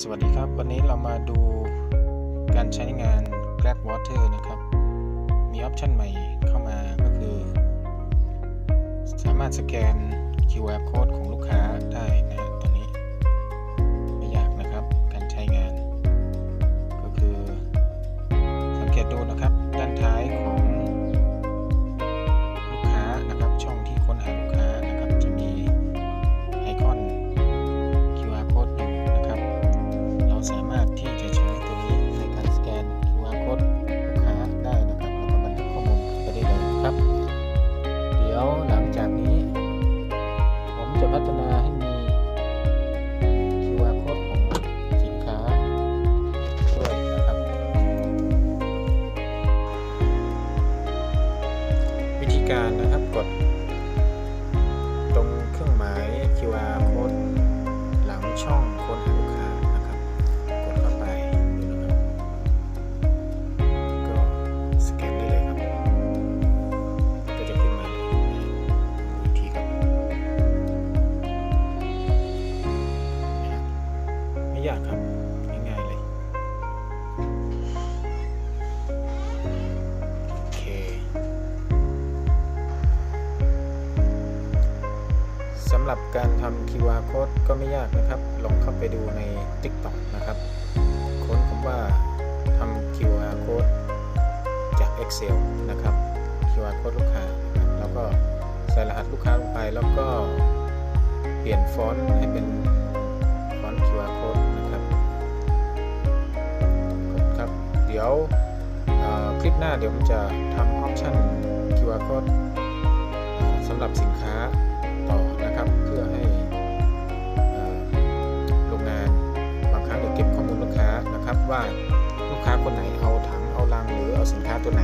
สวัสดีครับ วันนี้เรามาดูการใช้งาน Grab Water นะครับ มีออปชันใหม่เข้ามาก็คือ สามารถสแกน QR code ของลูกค้าได้นะฮะตัวนี้ ไม่ยากนะครับ การใช้งาน ก็คือ สังเกตดูนะครับ ด้านท้ายของ จะพัฒนาให้มี QR code ของสินค้าด้วยนะครับ วิธีการนะ ยากครับ ง่ายๆเลย โอเคสำหรับการทำ QR code ก็ไม่ยากนะครับ ลองเข้าไปดูใน TikTok นะครับ ค้นคำว่าทำ QR code จาก Excel นะครับ QR code ลูกค้า แล้วก็ใส่รหัสลูกค้าลงไปแล้วก็เปลี่ยนฟอนต์ให้เป็น ดี๋ยวคลิปหน้าเดี๋ยวผมจะทำออปชั่น QR code สำหรับสินค้าต่อนะครับ เพื่อให้โรงงานบางครั้งจะเก็บข้อมูลลูกค้านะครับว่าลูกค้าคนไหนเอาถังเอาลังหรือเอาสินค้าตัวไหน